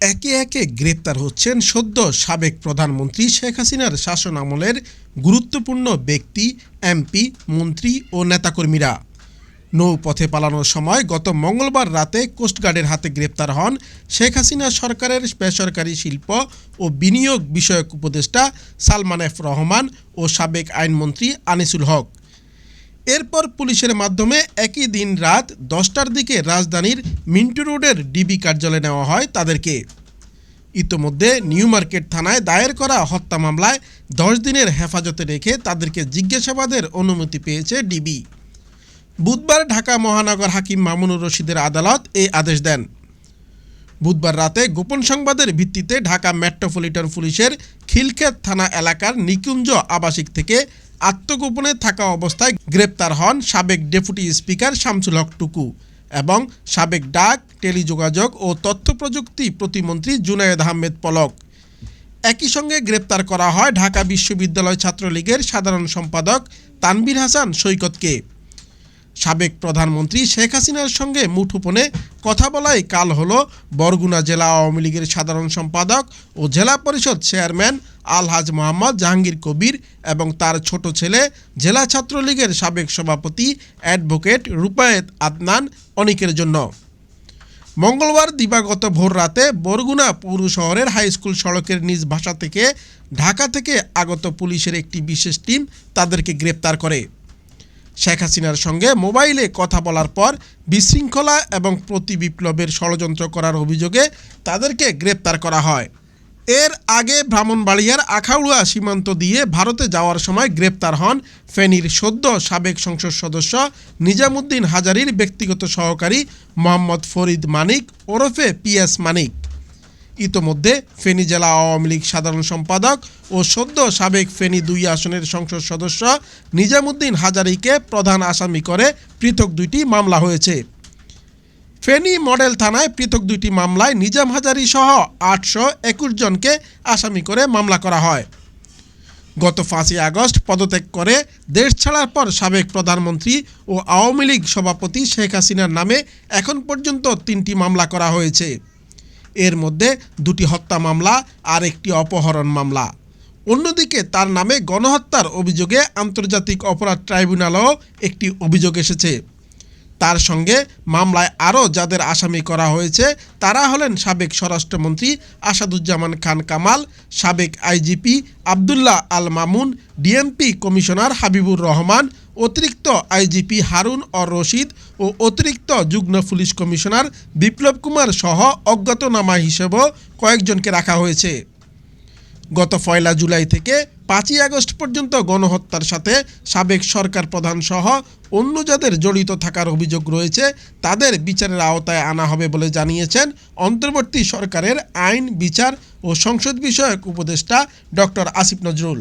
একে একে গ্রেপ্তার হচ্ছেন সদ্য সাবেক প্রধানমন্ত্রী শেখ হাসিনার শাসন আমলের গুরুত্বপূর্ণ ব্যক্তি, এমপি, মন্ত্রী ও নেতাকর্মীরা। নৌপথে পালানোর সময় গত মঙ্গলবার রাতে কোস্টগার্ডের হাতে গ্রেপ্তার হন শেখ হাসিনা সরকারের বেসরকারি শিল্প ও বিনিয়োগ বিষয়ক উপদেষ্টা সালমান এফ রহমান ও সাবেক আইনমন্ত্রী আনিসুল হক। এরপর পুলিশের মাধ্যমে একই দিন রাত দশটার দিকে রাজধানীর মিন্টু রোডের ডিবি কার্যালয়ে নেওয়া হয় তাদেরকে। ইতোমধ্যে নিউ মার্কেট থানায় দায়ের করা হত্যা মামলায় দশ দিনের হেফাজতে রেখে তাদেরকে জিজ্ঞাসাবাদের অনুমতি পেয়েছে ডিবি। বুধবার ঢাকা মহানগর হাকিম মামুনুর রশিদের আদালত এই আদেশ দেন। বুধবার রাতে গোপন সংবাদের ভিত্তিতে ঢাকা মেট্রোপলিটন পুলিশের খিলক্ষেত থানা এলাকার নিকুঞ্জ আবাসিক থেকে আত্মগোপনে থাকা অবস্থায় গ্রেপ্তার হন সাবেক ডেপুটি স্পিকার শামসুল হক টুকু এবং সাবেক ডাক, টেলিযোগাযোগ ও তথ্য প্রযুক্তি প্রতিমন্ত্রী জুনায়েদ আহমেদ পলক। একই সঙ্গে গ্রেপ্তার করা হয় ঢাকা বিশ্ববিদ্যালয় ছাত্রলীগের সাধারণ সম্পাদক তানবির হাসান সৈকতকে। সাবেক প্রধানমন্ত্রী শেখ হাসিনার সঙ্গে মুঠোপনে কথা বলাই কাল হল বরগুনা জেলা আওয়ামী লীগের সাধারণ সম্পাদক ও জেলা পরিষদ চেয়ারম্যান আলহাজ মোহাম্মদ জাহাঙ্গীর কবির এবং তার ছোট ছেলে জেলা ছাত্রলীগের সাবেক সভাপতি অ্যাডভোকেট রূপায়েত আদনান অনিকের জন্য। মঙ্গলবার দিবাগত ভোর রাতে বরগুনা পৌর শহরের হাই স্কুল সড়কের নিজ ভাষা থেকে ঢাকা থেকে আগত পুলিশের একটি বিশেষ টিম তাদেরকে গ্রেপ্তার করে। শেখ হাসিনার সঙ্গে মোবাইলে কথা বলার পর বিশৃঙ্খলা এবং প্রতি বিপ্লবের ষড়যন্ত্র করার অভিযোগে তাদেরকে গ্রেপ্তার করা হয়। এর আগে ব্রাহ্মণবাড়িয়ার আখাউড়া সীমান্ত দিয়ে ভারতে যাওয়ার সময় গ্রেপ্তার হন ফেনীর সদ্য সাবেক সংসদ সদস্য নিজামুদ্দিন হাজারির ব্যক্তিগত সহকারী মোহাম্মদ ফরিদ মানিক ওরফে পিএস মানিক। ইতোমধ্যে ফেনী জেলা আওয়ামী লীগ সাধারণ সম্পাদক ও সদ্য সাবেক ফেনী দুই আসনের সংসদ সদস্য নিজামুদ্দিন হাজারিকে প্রধান আসামি করে পৃথক দুইটি মামলা হয়েছে। ফেনী মডেল থানায় পৃথক দুইটি মামলায় নিজাম হাজারি সহ আটশো একুশ জনকে আসামি করে মামলা করা হয়। গত পাঁচই আগস্ট পদত্যাগ করে দেশ ছাড়ার পর সাবেক প্রধানমন্ত্রী ও আওয়ামী লীগ সভাপতি শেখ হাসিনার নামে এখন পর্যন্ত তিনটি মামলা করা হয়েছে। এর মধ্যে দুটি হত্যা মামলা আর একটি অপহরণ মামলা। অন্যদিকে তার নামে গণহত্যার অভিযোগে আন্তর্জাতিক অপরাধ ট্রাইব্যুনালও একটি অভিযোগ এসেছে। তার সঙ্গে মামলায় আরও যাদের আসামি করা হয়েছে, তারা হলেন সাবেক স্বরাষ্ট্রমন্ত্রী আসাদুজ্জামান খান কামাল, সাবেক IGP Abdullah Al Mamun, DMP commissioner Habibur Rahman, অতিরিক্ত আইজিপি হারুন অর রশিদ ও অতিরিক্ত যুগ্ম পুলিশ কমিশনার বিপ্লব কুমার সহ অজ্ঞাতনামা হিসেবেও কয়েকজনকে রাখা হয়েছে। গত পয়লা জুলাই থেকে পাঁচই আগস্ট পর্যন্ত গণহত্যার সাথে সাবেক সরকার প্রধান সহ অন্য যাদের জড়িত থাকার অভিযোগ রয়েছে, তাদের বিচারের আওতায় আনা হবে বলে জানিয়েছেন অন্তর্বর্তী সরকারের আইন, বিচার ও সংসদ বিষয়ক উপদেষ্টা ডক্টর আসিফ নজরুল।